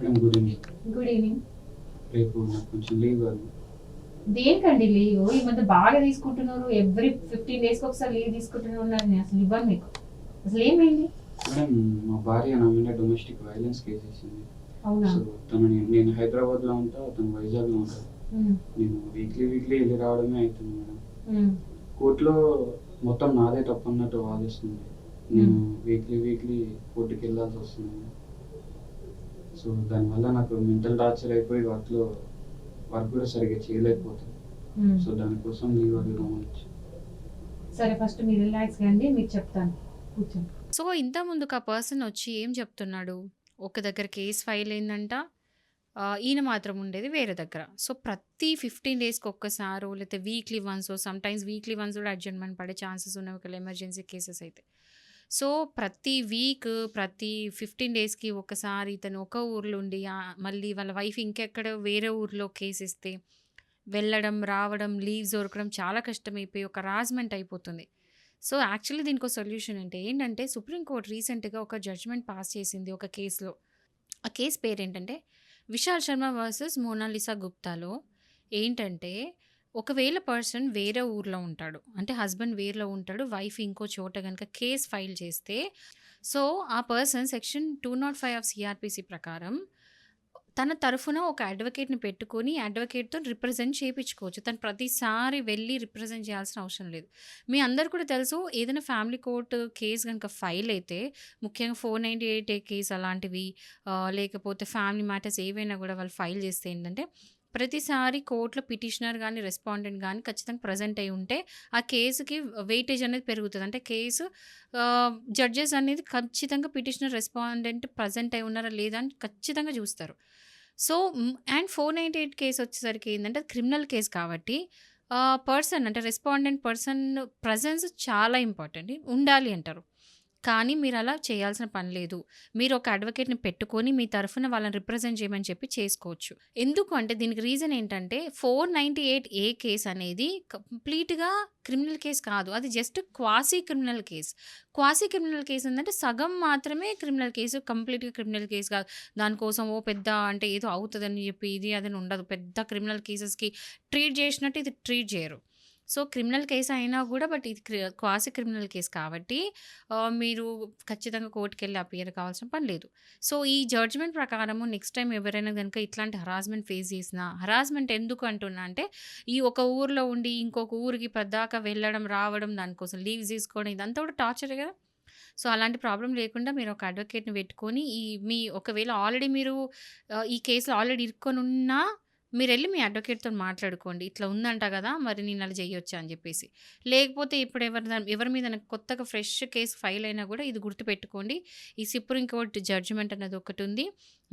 Madam good evening good evening రేపు నాకు కొంచెం లీవ్ కాదు దేనికండి లీవ్ ఈ మధ్య బాగా తీసుకుంటున్నారు. ఎవ్రీ ఫిఫ్టీన్ డేస్కి ఒకసారి లీవ్ తీసుకుంటూనే ఉన్నారు నేను. అసలు ఇవ్వను మీకు. అసలు ఏమైంది? మేడం మా భార్య నా మీద డొమెస్టిక్ వైలెన్స్ కేసు వేసింది అవునా? సో నేను హైదరాబాద్లో ఉంటా తను వైజాగ్లో ఉంటాను ఉమ్, నేను వీక్లీ వీక్లీ వెళ్ళి రావడమే అవుతుంది మేడం. కోర్టులో మొత్తం నాదే తప్పు అన్నట్టు వాదిస్తుంది. నేను వీక్లీ వీక్లీ కోర్టుకి వెళ్ళాల్సి వస్తుంది. సో దానివల్ల నాకు మెంటల్ టార్చర్ అయిపోయి వర్క్లో వర్క్ కూడా సరిగ్గా చేయలేకపోతాను ఉమ్. సో దానికోసం లీవ్ అడుగుదామని వచ్చి సరే ఫస్ట్ మీరు రిలాక్స్ కండి మీకు చెప్తాను. కూర్చోండి. సో ఇంత ముందుకు ఆ పర్సన్ వచ్చి ఏం చెప్తున్నాడు? ఒక దగ్గర కేసు ఫైల్ అయిందంట. ఈయన మాత్రం ఉండేది వేరే దగ్గర. సో ప్రతి ఫిఫ్టీన్ డేస్కి ఒక్కసారో లేకపోతే weekly once some times weekly once కూడా అడ్జస్ట్మెంట్ పడే ఛాన్సెస్ ఉన్నాయి ఒకవేళ ఎమర్జెన్సీ కేసెస్ అయితే. సో ప్రతి వీక్ ప్రతి ఫిఫ్టీన్ డేస్కి ఒకసారి ఇతను ఒక ఊర్లో ఉండి మళ్ళీ వాళ్ళ వైఫ్ ఇంకెక్కడ వేరే ఊర్లో కేసిస్తే ఇస్తే వెళ్ళడం రావడం లీవ్స్ దొరకడం చాలా కష్టమైపోయి ఒక రాజ్మెంట్ అయిపోతుంది. సో యాక్చువల్లీ దీనికి ఒక సొల్యూషన్ అంటే ఏంటంటే సుప్రీంకోర్టు రీసెంట్గా ఒక జడ్జ్మెంట్ పాస్ చేసింది ఒక కేసులో. ఆ కేసు పేరేంటంటే విశాల్ శర్మ వర్సెస్ మోనాలిసా గుప్తాలో ఏంటంటే ఒకవేళ పర్సన్ వేరే ఊర్లో ఉంటాడు అంటే హస్బెండ్ వేరేలో ఉంటాడు వైఫ్ ఇంకో చోట కనుక కేసు ఫైల్ చేస్తే సో ఆ person section two nought five of CrPC ప్రకారం తన తరఫున ఒక అడ్వకేట్ని పెట్టుకొని అడ్వకేట్తో రిప్రజెంట్ చేయించుకోవచ్చు తను ప్రతిసారి వెళ్ళి రిప్రజెంట్ చేయాల్సిన అవసరం లేదు. మీ అందరు కూడా తెలుసు ఏదైనా ఫ్యామిలీ కోర్టు కేసు కనుక ఫైల్ అయితే ముఖ్యంగా ఫోర్ నైంటీ ఎయిట్ కేసు అలాంటివి లేకపోతే ఫ్యామిలీ మ్యాటర్స్ ఏవైనా కూడా వాళ్ళు ఫైల్ చేస్తే ఏంటంటే ప్రతిసారి కోర్టులో పిటిషనర్ కానీ రెస్పాండెంట్ కానీ ఖచ్చితంగా ప్రజెంట్ అయి ఉంటే ఆ కేసుకి వెయిటేజ్ అనేది పెరుగుతుంది. అంటే కేసు జడ్జెస్ అనేది ఖచ్చితంగా పిటిషనర్ రెస్పాండెంట్ ప్రజెంట్ అయి ఉన్నారా లేదా అని ఖచ్చితంగా చూస్తారు. So and four ninety eight case వచ్చేసరికి ఏంటంటే క్రిమినల్ కేసు కాబట్టి పర్సన్ అంటే రెస్పాండెంట్ పర్సన్ ప్రజెన్స్ చాలా ఇంపార్టెంట్. ఉండాలి అంటారు. కానీ మీరు అలా చేయాల్సిన పని లేదు. మీరు ఒక అడ్వకేట్ని పెట్టుకొని మీ తరఫున వాళ్ళని రిప్రజెంట్ చేయమని చెప్పి చేసుకోవచ్చు. ఎందుకు అంటే దీనికి రీజన్ ఏంటంటే four ninety eight A case అనేది కంప్లీట్గా క్రిమినల్ కేసు కాదు. అది just quasi criminal case. Quasi criminal case ఏంటంటే సగం మాత్రమే క్రిమినల్ కేసు కంప్లీట్గా క్రిమినల్ కేసు కాదు. దానికోసం ఓ పెద్ద అంటే ఏదో అవుతుందని చెప్పి ఇది అదని ఉండదు. పెద్ద క్రిమినల్ కేసెస్కి ట్రీట్ చేసినట్టు ఇది ట్రీట్ చేయరు. సో క్రిమినల్ కేసు అయినా కూడా బట్ ఇది క్వాసి క్రిమినల్ కేసు కాబట్టి మీరు ఖచ్చితంగా కోర్టుకి వెళ్ళి అపియర్ కావాల్సిన పని లేదు. సో ఈ జడ్జ్మెంట్ ప్రకారము నెక్స్ట్ టైం ఎవరైనా కనుక ఇట్లాంటి హరాస్మెంట్ ఫేస్ చేసినా హరాస్మెంట్ ఎందుకు అంటున్నా అంటే ఈ ఒక ఊర్లో ఉండి ఇంకొక ఊరికి పెద్దాక వెళ్ళడం రావడం దానికోసం లీవ్స్ తీసుకోవడం ఇదంతా కూడా టార్చరే కదా! సో అలాంటి ప్రాబ్లం లేకుండా మీరు ఒక అడ్వకేట్ని పెట్టుకొని ఈ మీ ఒకవేళ ఆల్రెడీ మీరు ఈ కేసులో ఆల్రెడీ ఇరుక్కొని ఉన్నా మీరు వెళ్ళి మీ అడ్వకేట్తో మాట్లాడుకోండి. ఇట్లా ఉందంట కదా మరి నేను అలా చేయొచ్చా అని చెప్పేసి. లేకపోతే ఇప్పుడు ఎవరి ఎవరి మీద కొత్తగా ఫ్రెష్ కేసు ఫైల్ అయినా కూడా ఇది గుర్తుపెట్టుకోండి. ఈ సుప్రీం కోర్టు జడ్జిమెంట్ అనేది ఒకటి ఉంది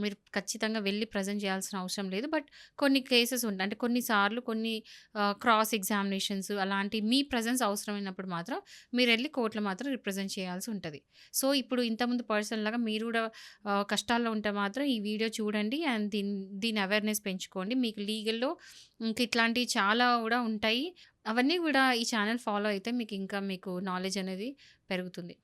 మీరు ఖచ్చితంగా వెళ్ళి ప్రజెంట్ చేయాల్సిన అవసరం లేదు. బట్ కొన్ని కేసెస్ ఉంటాయి. అంటే కొన్నిసార్లు కొన్ని క్రాస్ ఎగ్జామినేషన్స్ అలాంటి మీ ప్రజెన్స్ అవసరమైనప్పుడు మాత్రం మీరు వెళ్ళి కోర్టులో మాత్రం రిప్రజెంట్ చేయాల్సి ఉంటుంది. సో ఇప్పుడు ఇంతకుముందు పర్సన్ లాగా మీరు కూడా కష్టాల్లో ఉంటే మాత్రం ఈ వీడియో చూడండి. అండ్ దీని దీని అవేర్నెస్ పెంచుకోండి. మీకు లీగల్లో ఇంక ఇట్లాంటివి చాలా కూడా ఉంటాయి. అవన్నీ కూడా ఈ ఛానల్ ఫాలో అయితే మీకు ఇంకా మీకు నాలెడ్జ్ అనేది పెరుగుతుంది.